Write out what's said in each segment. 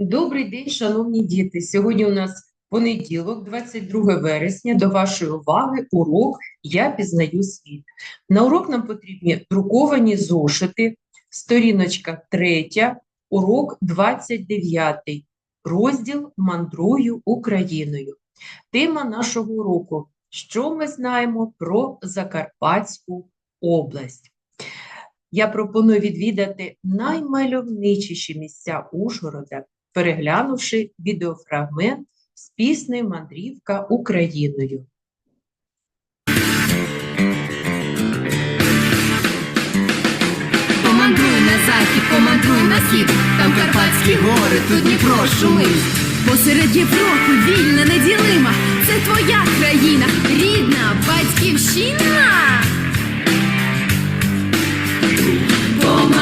Добрий день, шановні діти. Сьогодні у нас понеділок, 22 вересня. До вашої уваги урок Я пізнаю світ. На урок нам потрібні друковані зошити, сторіночка 3, урок 29, розділ Мандрую Україною. Тема нашого уроку Що ми знаємо про Закарпатську область? Я пропоную відвідати наймальовничіші місця Ужгорода, переглянувши відеофрагмент з піснею Мандрівка Україною. Помандруй на захід, помандруй на схід, там Карпатські гори, тут Дніпро шумить. Посеред Європи вільна, неділима, це твоя країна, рідна батьківщина.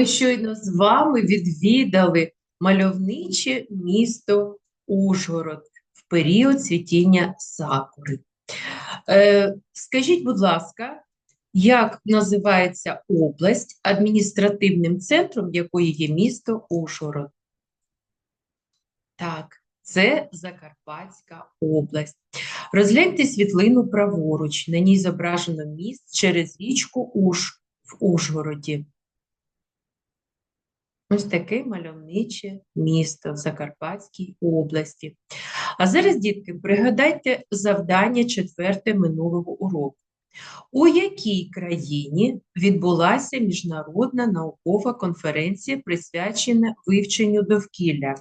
Ми щойно з вами відвідали мальовниче місто Ужгород в період цвітіння сакури. Е, скажіть, будь ласка, як називається область, адміністративним центром якої є місто Ужгород? Так, це Закарпатська область. Розгляньте світлину праворуч. На ній зображено міст через річку Уж в Ужгороді. Ось таке мальовниче місто в Закарпатській області. А зараз, дітки, пригадайте завдання четверте минулого уроку. У якій країні відбулася міжнародна наукова конференція, присвячена вивченню довкілля?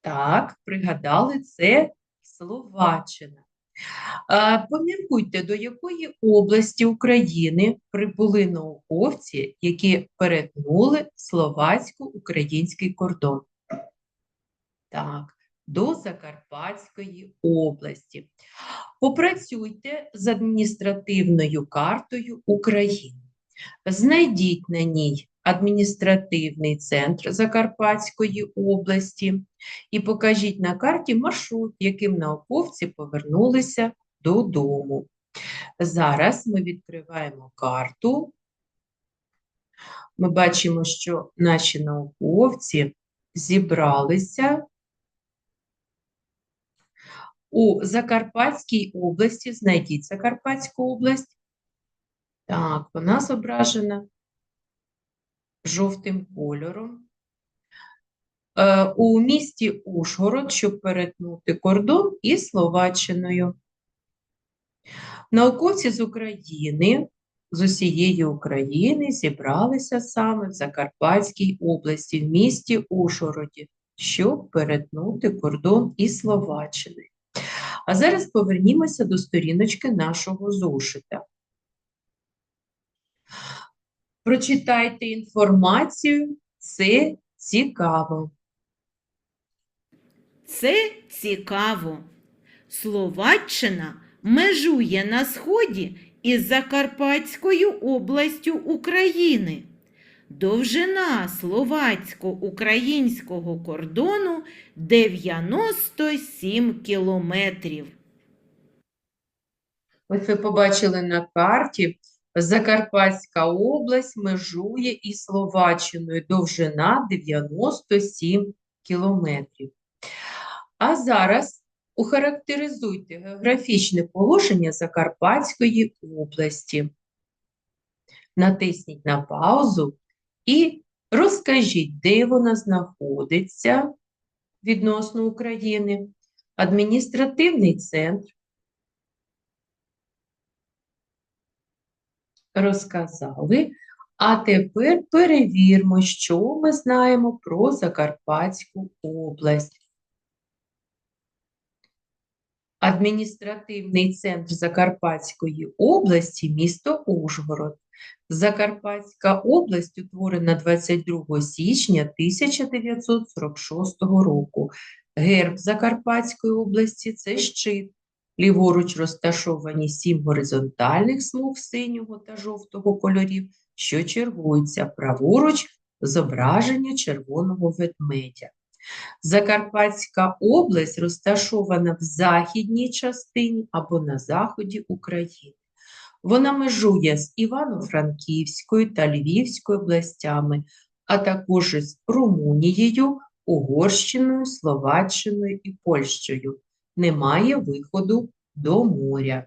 Так, пригадали, це Словаччина. Поміркуйте, до якої області України прибули науковці, які перетнули словацько-український кордон? Так, до Закарпатської області. Попрацюйте з адміністративною картою України. Знайдіть на ній адміністративний центр Закарпатської області і покажіть на карті маршрут, яким науковці повернулися додому. Зараз ми відкриваємо карту. Ми бачимо, що наші науковці зібралися у Закарпатській області. Знайдіть Закарпатську область. Так, вона зображена жовтим кольором. Е, У місті Ужгород, щоб перетнути кордон із Словаччиною. Науковці з України, з усієї України зібралися саме в Закарпатській області, в місті Ужгороді, щоб перетнути кордон із Словаччиною. А зараз повернімося до сторіночки нашого зошита. Прочитайте інформацію, це цікаво. Це цікаво. Словаччина межує на сході із Закарпатською областю України. Довжина словацько-українського кордону 97 кілометрів. Ось ви побачили на карті, Закарпатська область межує із Словаччиною, довжина 97 кілометрів. А зараз охарактеризуйте географічне положення Закарпатської області. Натисніть на паузу і розкажіть, де вона знаходиться відносно України, адміністративний центр, розказали. А тепер перевірмо, що ми знаємо про Закарпатську область. Адміністративний центр Закарпатської області – місто Ужгород. Закарпатська область утворена 22 січня 1946 року. Герб Закарпатської області це щит. Ліворуч розташовані сім горизонтальних смуг синього та жовтого кольорів, що чергуються. Праворуч зображення червоного ведмедя. Закарпатська область розташована в західній частині або на заході України. Вона межує з Івано-Франківською та Львівською областями, а також із Румунією, Угорщиною, Словаччиною і Польщею. Немає виходу до моря.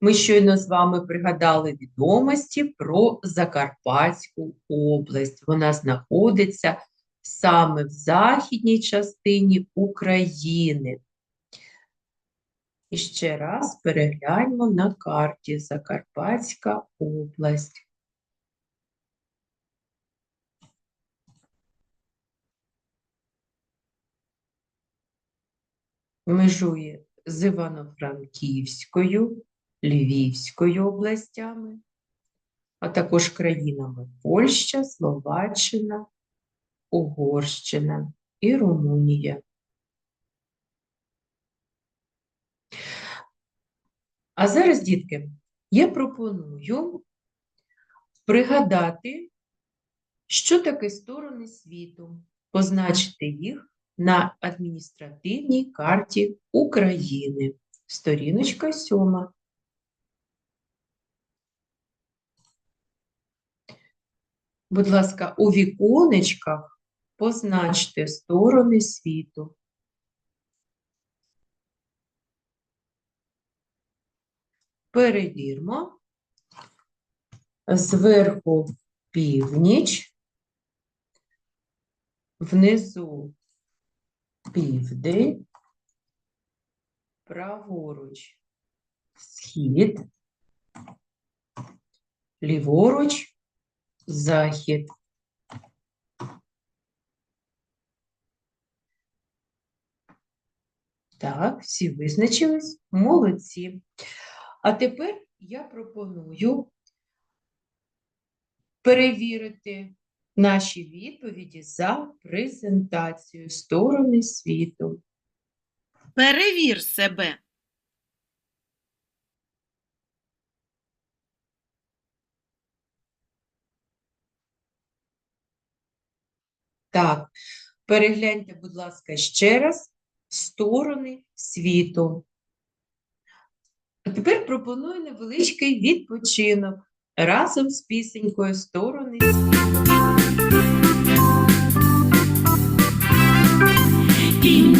Ми щойно з вами пригадали відомості про Закарпатську область. Вона знаходиться саме в західній частині України. І ще раз перегляньмо на карті Закарпатська область. Межує з Івано-Франківською, Львівською областями, а також країнами Польща, Словаччина, Угорщина і Румунія. А зараз, дітки, я пропоную пригадати, що таке сторони світу, позначити їх на адміністративній карті України. Сторіночка сьома. Будь ласка, у віконечках позначте сторони світу. Перевірмо. Зверху північ, внизу південь, праворуч. Схід, ліворуч. Захід. Так, всі визначились, молодці. А тепер я пропоную перевірити наші відповіді за презентацією сторони світу. Перевір себе. Так, перегляньте, будь ласка, ще раз сторони світу. А тепер пропоную невеличкий відпочинок разом з пісенькою сторони світу.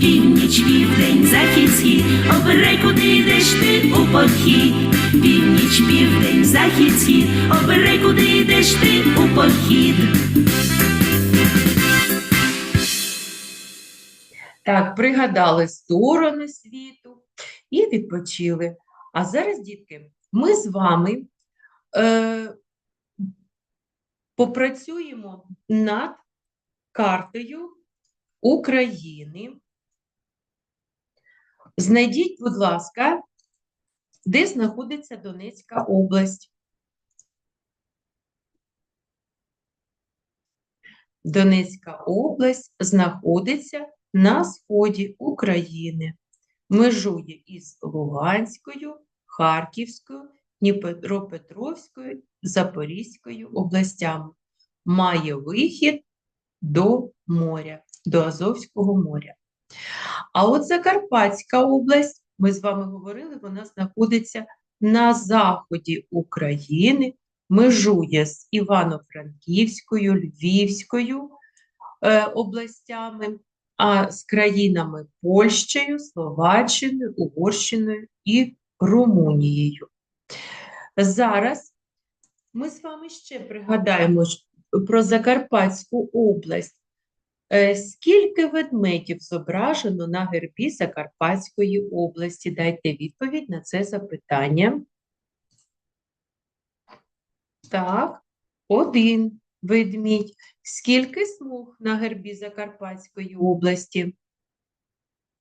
Північ, південь, захід, схід, обирай, куди йдеш ти у похід. Північ, південь, захід, схід, обирай, куди йдеш ти у похід. Так, пригадали сторони світу і відпочили. А зараз, дітки, ми з вами е, попрацюємо над картою України. Знайдіть, будь ласка, де знаходиться Донецька область. Донецька область знаходиться на сході України, межує із Луганською, Харківською, Дніпропетровською, Запорізькою областями. Має вихід до моря, до Азовського моря. А от Закарпатська область, ми з вами говорили, вона знаходиться на заході України, межує з Івано-Франківською, Львівською е, областями, а з країнами Польщею, Словаччиною, Угорщиною і Румунією. Зараз ми з вами ще пригадаємо про Закарпатську область. Е, Скільки ведмедів зображено на гербі Закарпатської області? Дайте відповідь на це запитання. Так, один ведмідь. Скільки смуг на гербі Закарпатської області?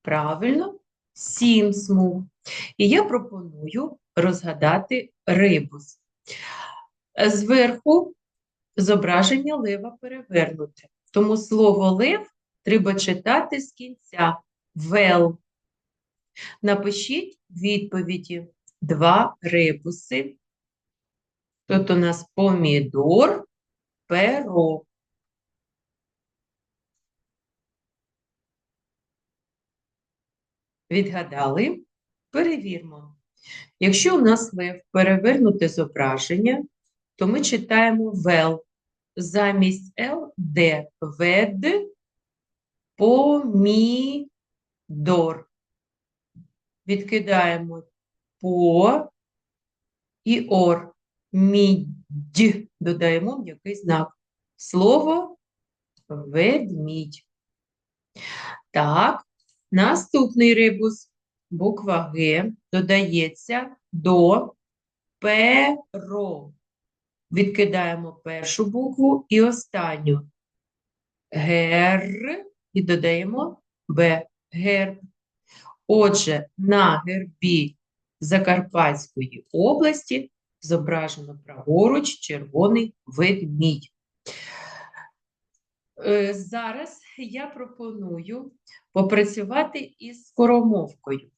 Правильно, сім смуг. І я пропоную розгадати рибус. Е, Зверху зображення лева перевернуте. Тому слово лев треба читати з кінця. Вел. Напишіть відповіді. Два ребуси. Тут у нас помідор, перо. Відгадали? Перевірмо. Якщо у нас лев перевернуте зображення, то ми читаємо вел. Замість Л Д. Вед помідор. Відкидаємо по і ор. Мідь. Додаємо м'який знак. Слово ведмідь. Так, наступний рибус. Буква Г додається до перо. Відкидаємо першу букву і останню. Гер і додаємо Б. Герб. Отже, на гербі Закарпатської області зображено праворуч червоний ведмідь. Е, Зараз я пропоную попрацювати із скоромовкою,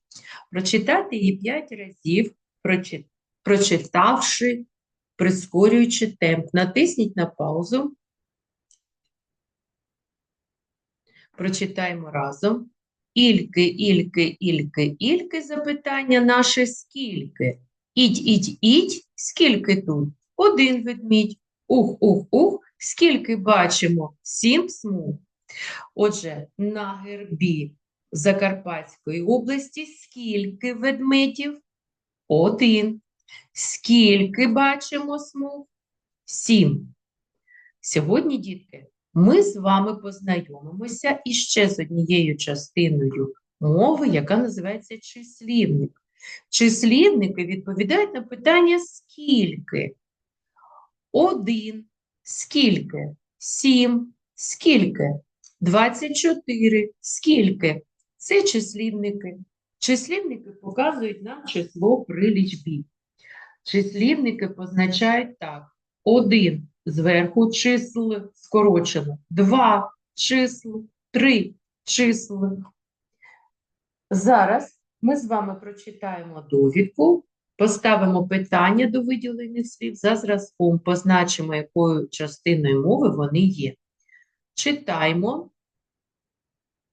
прочитати її 5 разів, прочитавши прискорюючи темп. Натисніть на паузу. Прочитаємо разом. Ільки, ільки, ільки, ільки, запитання наше скільки? Ідь, ідь, ідь, скільки тут? Один ведмідь. Ух, ух, ух, скільки бачимо? Сім смуг. Отже, на гербі Закарпатської області скільки ведмедів? Один. Скільки бачимо смуг? Сім. Сьогодні, дітки, ми з вами познайомимося іще з однією частиною мови, яка називається числівник. Числівники відповідають на питання скільки? Один. Скільки? Сім. Скільки? 24. Скільки? Це числівники. Числівники показують нам число при лічбі. Числівники позначають так. Один зверху числ скорочено. Два числ, три числ. Зараз ми з вами прочитаємо довідку, поставимо питання до виділених слів за зразком, позначимо, якою частиною мови вони є. Читаємо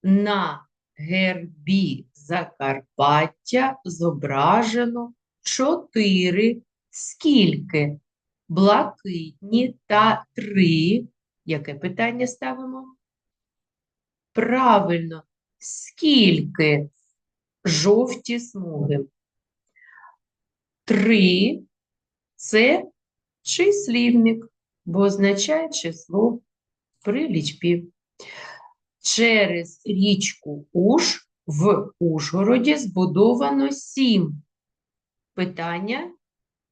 на гербі Закарпаття зображено чотири скільки? Блакитні та три. Яке питання ставимо? Правильно, скільки жовті смуги? Три це числівник, бо означає число при лічбі. Через річку Уж в Ужгороді збудовано сім. Питання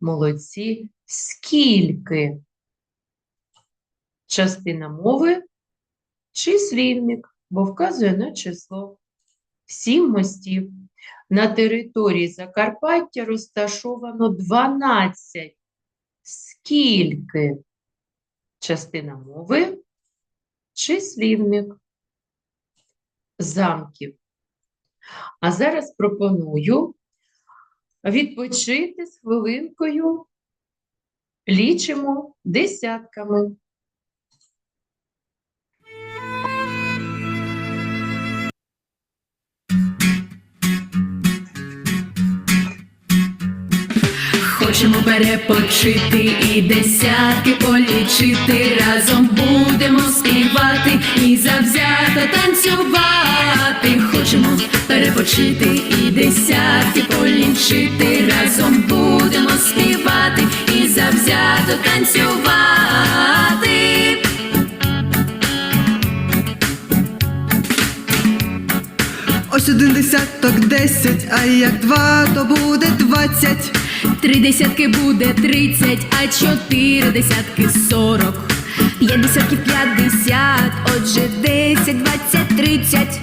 молодці. Скільки? Частина мови числівник, бо вказує на число. Сім мостів. На території Закарпаття розташовано 12. Скільки? Частина мови числівник замків. А зараз пропоную відпочити з хвилинкою. Лічимо десятками. Хочемо перепочити і десятки полічити. Разом будемо співати і завзято танцювати. Хочемо перепочити і десятки полічити. Разом будемо співати і завзято танцювати. Ось один десяток десять, а як два, то буде двадцять. Три десятки буде тридцять, а чотири десятки сорок. П'ять десятків п'ятдесят, отже десять, двадцять, тридцять.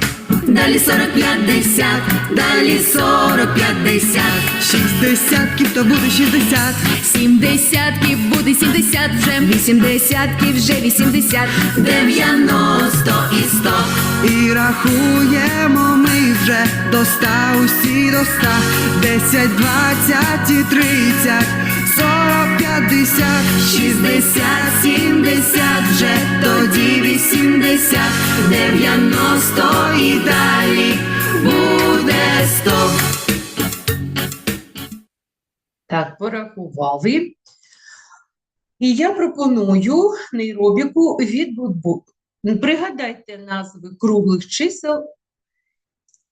Далі сорок п'ятдесят, далі сорок п'ятдесят. Шість десятків, то буде шістдесят. Сім десятків сімдесят вже. Вісім десятків вже вісімдесят. Дев'яносто і сто. І рахуємо ми вже до ста, усі до ста. Десять, двадцять і тридцять, сорок, п'ятдесят, Шістдесят, сімдесят вже, тоді вісімдесят, дев'яносто і далі буде сто. Так, порахували. І я пропоную нейробіку відбудбу. Пригадайте назви круглих чисел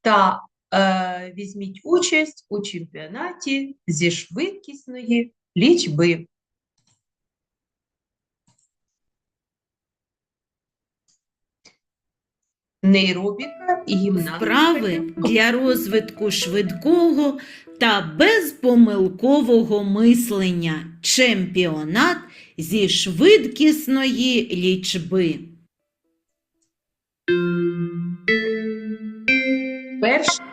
та е, візьміть участь у чемпіонаті зі швидкісної лічби. Нейробіка і гімнастика. Вправи для розвитку швидкого та безпомилкового мислення. Чемпіонат зі швидкісної лічби. Перший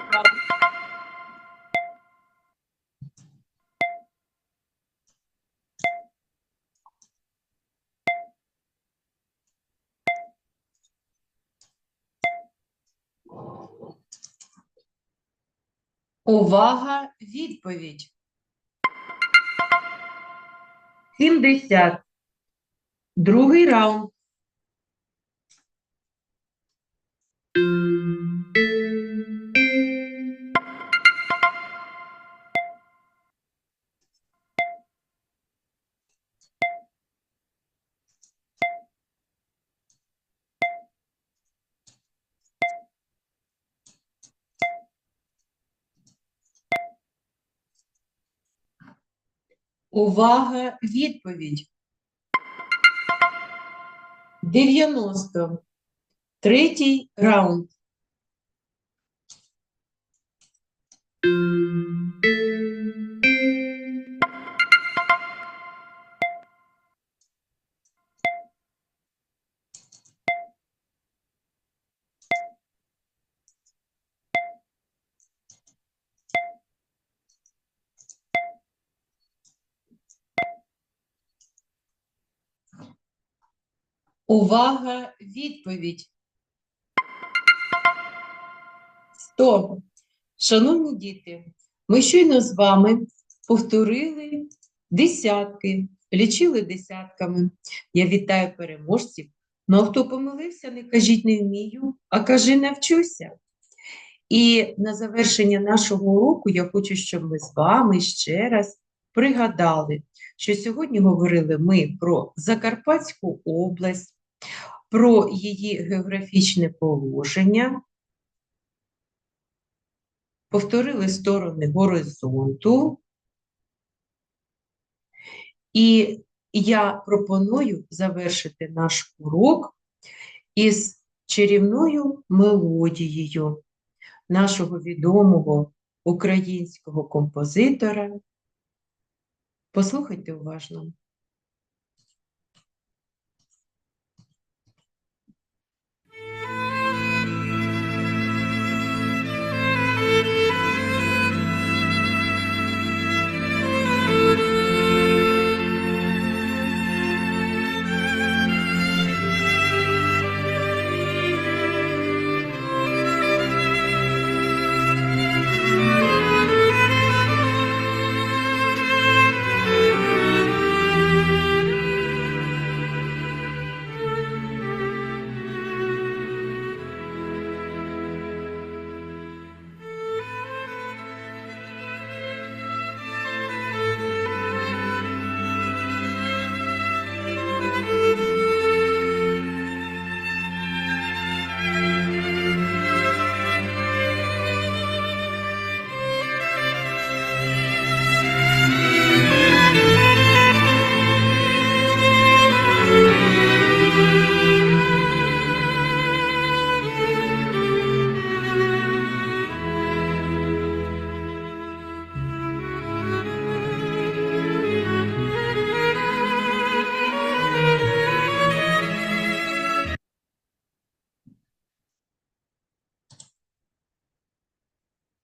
Увага, відповідь. 70. Другий раунд. Увага, відповідь. 90. Третій раунд. Увага, відповідь. 100. Шановні діти, ми щойно з вами повторили десятки, лічили десятками. Я вітаю переможців. Ну, а хто помилився, не кажіть не вмію, а кажи навчуся. І на завершення нашого уроку я хочу, щоб ми з вами ще раз пригадали, що сьогодні говорили ми про Закарпатську область, про її географічне положення, повторили сторони горизонту. І я пропоную завершити наш урок із чарівною мелодією нашого відомого українського композитора. Послухайте уважно.